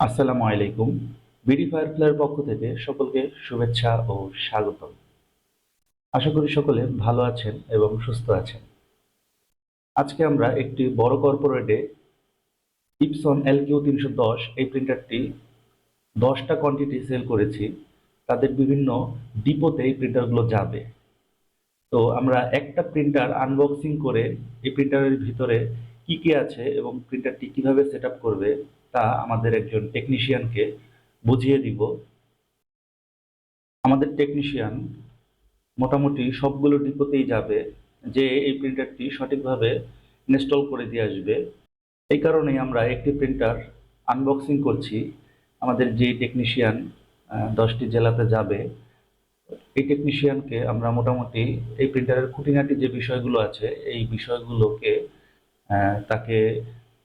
আসসালামু আলাইকুম। BD fire ফায়ারফ্লাইয়ের পক্ষ থেকে সকলকে শুভেচ্ছা ও স্বাগত আশা করি সকলে ভালো আছেন এবং সুস্থ আছেন। আজকে আমরা একটি বড় কর্পোরেটে ইপসন এল কিউ তিনশো দশ এই প্রিন্টারটি দশটা কোয়ান্টিটি সেল করেছি। তাদের বিভিন্ন ডিপোতে এই প্রিন্টারগুলো যাবে। তো আমরা একটা প্রিন্টার আনবক্সিং করে এই প্রিন্টারের ভিতরে কি কি আছে এবং প্রিন্টারটি কীভাবে সেট করবে তা আমাদের একজন টেকনিশিয়ানকে বুঝিয়ে দিব। আমাদের টেকনিশিয়ান মোটামুটি সবগুলো ডিপোতেই যাবে যে এই প্রিন্টারটি সঠিকভাবে ইনস্টল করে দিয়ে আসবে। এই কারণেই আমরা একটি প্রিন্টার আনবক্সিং করছি। আমাদের যে টেকনিশিয়ান দশটি জেলাতে যাবে, এই টেকনিশিয়ানকে আমরা মোটামুটি এই প্রিন্টারের খুঁটিনাটি যে বিষয়গুলো আছে, এই বিষয়গুলোকে তাকে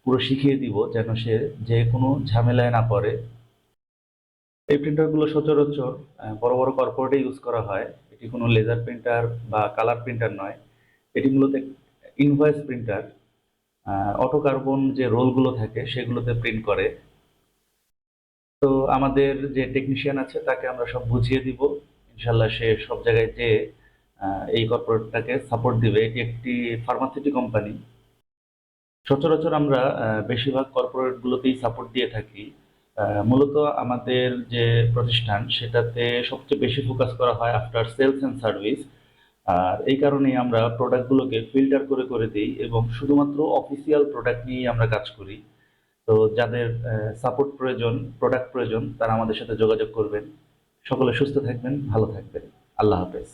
পুরো শিখিয়ে দিব যেন সে যে কোনো ঝামেলায় না পড়ে। এই প্রিন্টারগুলো সচরাচর বড় বড় কর্পোরেটে ইউজ করা হয়। এটি কোনো লেজার প্রিন্টার বা কালার প্রিন্টার নয়। এটি মূলত ইনভয়েস প্রিন্টার অটো কার্বন যে রোলগুলো থাকে সেগুলোতে প্রিন্ট করে। তো আমাদের যে টেকনিশিয়ান আছে তাকে আমরা সব বুঝিয়ে দিব। ইনশাল্লাহ সে সব জায়গায় যে এই কর্পোরেটটাকে সাপোর্ট দিবে। এটি একটি ফার্মাসিটি কোম্পানি সচরাচর আমরা বেশিরভাগ কর্পোরেটগুলোতেই সাপোর্ট দিয়ে থাকি। মূলত আমাদের যে প্রতিষ্ঠান, সেটাতে সবচেয়ে বেশি ফোকাস করা হয় আফটার সেলস অ্যান্ড সার্ভিস আর এই কারণেই আমরা প্রোডাক্টগুলোকে ফিল্টার করে করে দিই এবং শুধুমাত্র অফিসিয়াল প্রোডাক্ট নিয়েই আমরা কাজ করি। তো যাদের সাপোর্ট প্রয়োজন প্রোডাক্ট প্রয়োজন, তারা আমাদের সাথে যোগাযোগ করবেন। সকলে সুস্থ থাকবেন, ভালো থাকবেন। আল্লাহ হাফেজ।